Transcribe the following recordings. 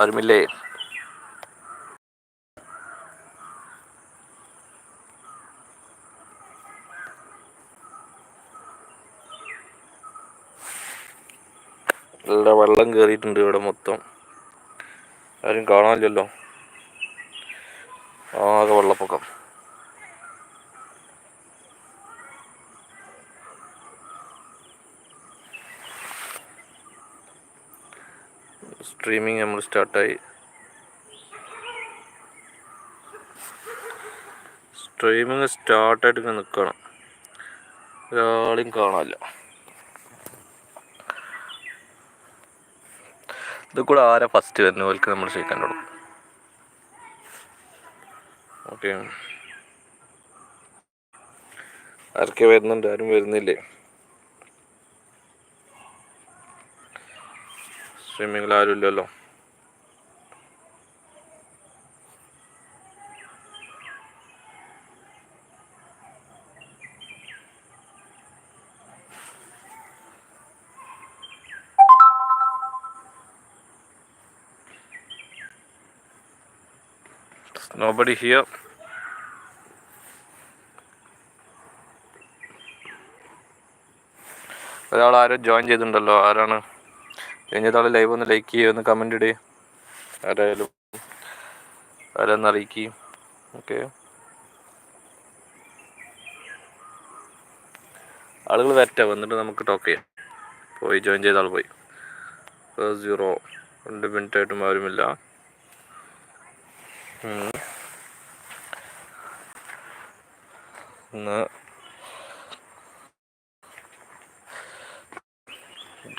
ആരുമില്ലേ നല്ല വെള്ളം കയറിയിട്ടുണ്ട് ഇവിടെ മൊത്തം. ആരും കാണാനില്ലല്ലോ. ആകെ വെള്ളപ്പൊക്കം. സ്ട്രീമിങ് നമ്മൾ സ്റ്റാർട്ടായി സ്ട്രീമിങ് സ്റ്റാർട്ടായിട്ട് ഇങ്ങനെ നിൽക്കണം ഒരാളെയും കാണാനില്ല. ഇത് കൂടെ ആരാ ഫസ്റ്റ് വരുന്ന? പോലേക്ക് നമ്മൾ ചോദിക്കാൻ തുടങ്ങും ഓക്കെ ആരൊക്കെ വരുന്നുണ്ട്? ആരും വരുന്നില്ലേ? സ്ട്രീമിങ്ങിൽ ആരും ഇല്ലല്ലോ nobody here. ഒരാൾ ആരോ ജോയിൻ ചെയ്തിട്ടുണ്ടല്ലോ. ആരാണ്? കഴിഞ്ഞതാൾ ലൈവ് ഒന്ന് ലൈക്ക് ചെയ്യുക ഒന്ന് കമന്റ് ഇടേ. ആരായാലും ആരാന്ന് അറിയിക്കുകയും ഓക്കെ ആളുകൾ വരട്ടെ വന്നിട്ട് നമുക്ക് ടോക്ക് ചെയ്യാം. പോയി ജോയിൻ ചെയ്ത ആൾ പോയി. സീറോ രണ്ട് മിനിറ്റ് ആയിട്ടും ആരുമില്ല.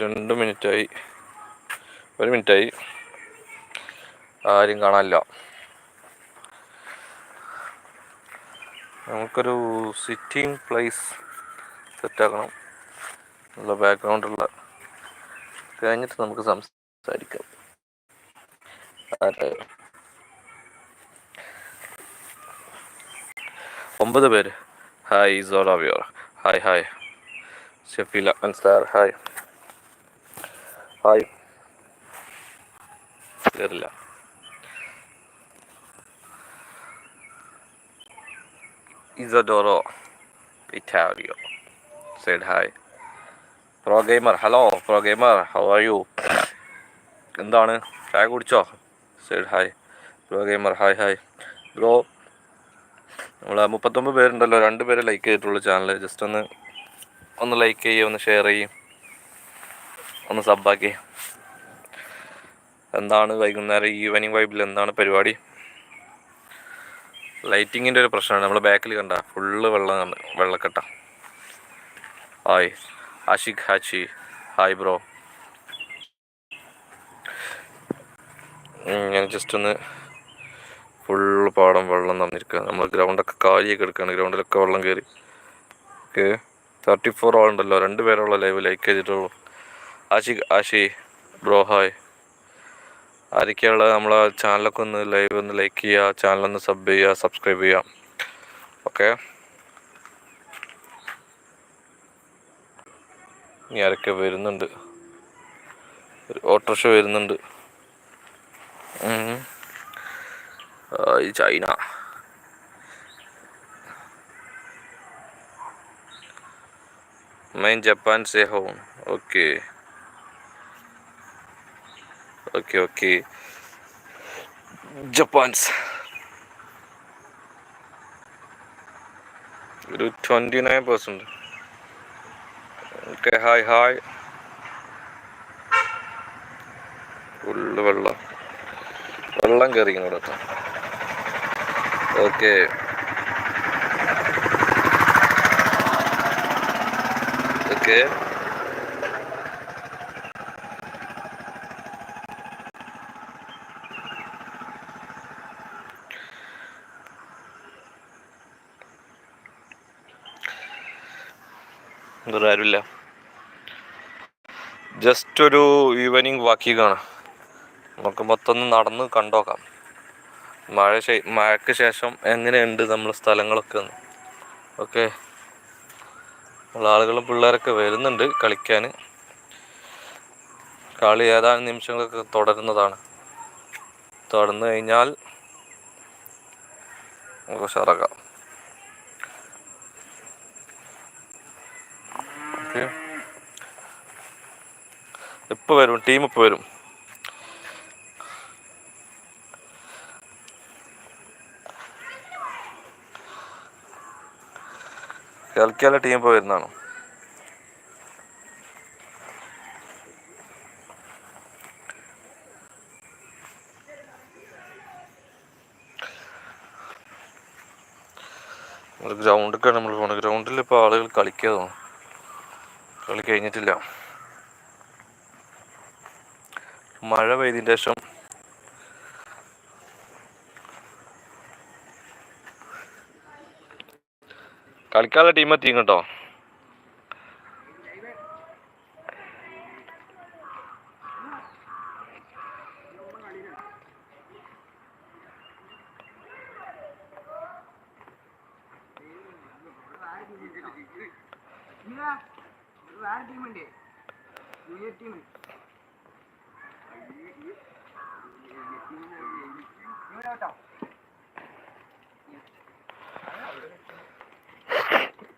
രണ്ട് മിനിറ്റായി ഒരു മിനിറ്റായി. ആരും കാണാനില്ല. നമുക്കൊരു സിറ്റിംഗ് പ്ലേസ് സെറ്റാക്കണം നല്ല ബാക്ക്ഗ്രൗണ്ടുള്ള കഴിഞ്ഞിട്ട് നമുക്ക് സംസാരിക്കാം. ഒമ്പത് പേര്. Hi love your hi hi Shafeela Ansar hi hi കയറില്ല ഇസഡോറോ ഇറ്റാലിയോ side hi pro gamer hello pro gamer how are you എന്താണ്? ചായ കുടിച്ചോ? Side hi pro gamer hi hi bro നമ്മൾ മുപ്പത്തൊമ്പത് പേരുണ്ടല്ലോ രണ്ട് പേര് ലൈക്ക് ചെയ്തിട്ടുള്ളൂ ചാനൽ ജസ്റ്റ് ഒന്ന് ഒന്ന് ലൈക്ക് ചെയ്യുക ഒന്ന് ഷെയർ ചെയ്യും. ഒന്ന് സബ്ബാക്കി എന്താണ് വൈകുന്നേരം ഈവനിങ് വൈബിൽ എന്താണ് പരിപാടി? ലൈറ്റിങ്ങിന്റെ ഒരു പ്രശ്നമാണ്. നമ്മൾ ബാക്കിൽ കണ്ട ഫുള്ള് വെള്ളം വെള്ളക്കെട്ട. ഹായ് ആഷിഖ് ഹാച്ചി ഹായ് ബ്രോ ഞാൻ ജസ്റ്റ് ഒന്ന് ഫുള്ള് പാടം വെള്ളം തന്നിരിക്കുക നമ്മൾ ഗ്രൗണ്ടൊക്കെ കാലിയൊക്കെ എടുക്കുകയാണ് ഗ്രൗണ്ടിലൊക്കെ വെള്ളം കയറി ഓക്കെ. Thirty four ആളുണ്ടല്ലോ. രണ്ട് പേരുള്ള ലൈവ് ലൈക്ക് ചെയ്തിട്ടുള്ളൂ. ആശി ആശി ബ്രോ ഹായ് ആരൊക്കെയുള്ള നമ്മളെ ചാനലൊക്കെ ഒന്ന് ലൈവ് ഒന്ന് ലൈക്ക് ചെയ്യുക ചാനലൊന്ന് സബ് ചെയ്യുക സബ്സ്ക്രൈബ് ചെയ്യുക ഓക്കെ ഇനി ആരൊക്കെ വരുന്നുണ്ട് ഓട്ടോറിക്ഷ വരുന്നുണ്ട് ചൈന मैं जापान से हूँ ओके ഓക്കെ ഓക്കെ ജപ്പാൻസ് ഒരു twenty nine percent okay hi hi full വെള്ളം. വെള്ളം കയറിക്കുന്നു കേട്ടോ ഓക്കെ ഓക്കെ ആരുമില്ല ജസ്റ്റ് ഒരു ഈവനിങ് വാക്കി കാണാം. നമുക്ക് മൊത്തം നടന്ന് കണ്ടോക്കാം. മഴ മഴയ്ക്ക് ശേഷം എങ്ങനെയുണ്ട് നമ്മുടെ സ്ഥലങ്ങളൊക്കെ ഒന്ന്. ഓക്കെ ആളുകളും പിള്ളേരൊക്കെ വരുന്നുണ്ട് കളിക്കാൻ. കളി ഏതാനും നിമിഷങ്ങളൊക്കെ തുടരുന്നതാണ്. തുടർന്ന് കഴിഞ്ഞാൽ നമുക്ക് ഉഷാറാക്കാം ഓക്കെ. വരും ടീം ഇപ്പോൾ വരും. കളിക്കാനുള്ള ടീം ഇപ്പോൾ വരുന്നതാണ്. നമ്മൾ നമ്മൾ പോണത്. ഗ്രൗണ്ടിൽ ഇപ്പോൾ ആളുകൾ കളിക്കാതാണ് കളി കഴിഞ്ഞിട്ടില്ല. മഴ പെയ്തതിന്റെ ശേഷം കളിക്കാനുള്ള ടീം എത്തിയും കേട്ടോ ടീമുണ്ട് ജൂനിയർ ടീം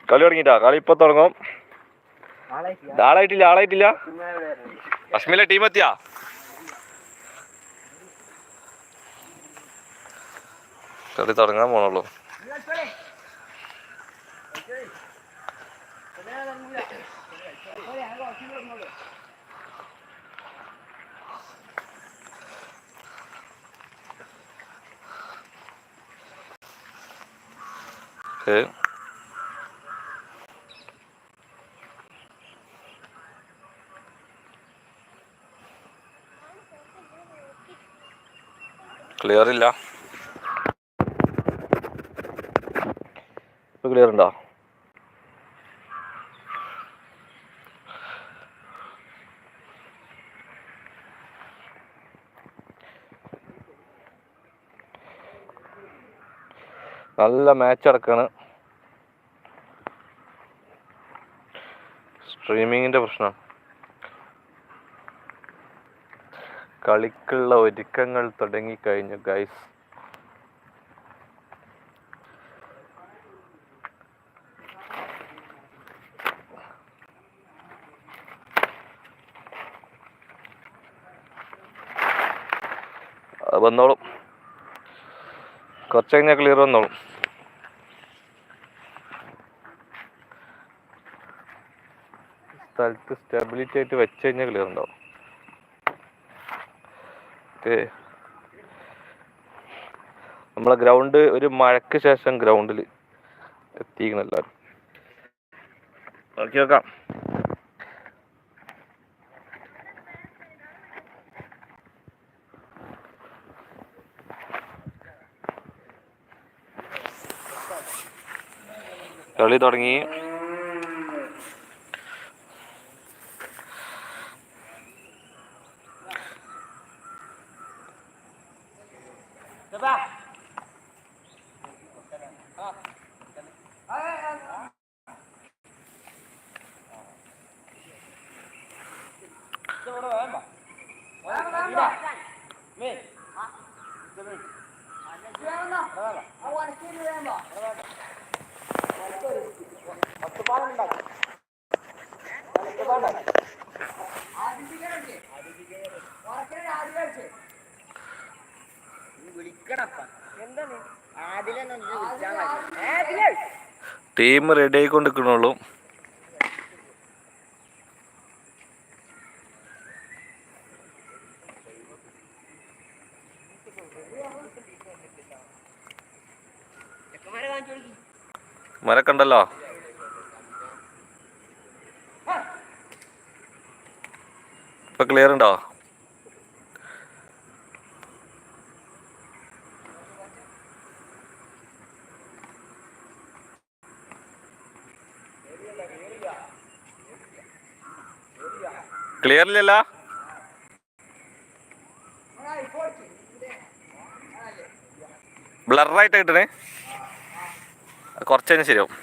കളി തുടങ്ങിട്ടാ കളി ഇപ്പൊ തുടങ്ങും. ആളായിട്ടില്ല ആളായിട്ടില്ല. അശ്മില ടീം എത്തിയാ? കളി തുടങ്ങാൻ പോണുള്ളൂ. ഓക്കെ. ക്ലിയർ ഇല്ല ക്ലിയർ ഉണ്ടോ? നല്ല മാച്ച് അടക്കാണ് സ്ട്രീമിങ്ങിന്റെ പ്രശ്നം. കളിക്കുള്ള ഒരുക്കങ്ങൾ തുടങ്ങിക്കഴിഞ്ഞു ഗൈസ് വന്നോളും. കുറച്ച് കഴിഞ്ഞാൽ ക്ലിയർ വന്നോളും. സ്ഥലത്ത് സ്റ്റെബിലിറ്റി ആയിട്ട് വെച്ച് കഴിഞ്ഞാൽ ക്ലിയർ ഉണ്ടാവും. ഓക്കെ നമ്മളെ ഗ്രൗണ്ട് ഒരു മഴയ്ക്ക് ശേഷം ഗ്രൗണ്ടിൽ എത്തിക്കണം എല്ലാവരും. നോക്കി നോക്കാം. കളി തുടങ്ങി. ra பத்து பாடம் பத்து பாடம் ടീം റെഡി കാണിച്ചു കൊടുക്കി മരക്കണ്ടല്ലോ ഇപ്പൊ ക്ലിയർ ഉണ്ടോ? ക്ലിയർ ഇല്ലല്ലോ ബ്ലറായിട്ട് കിട്ടണേ. കുറച്ച് കഴിഞ്ഞാൽ ശരിയാവും.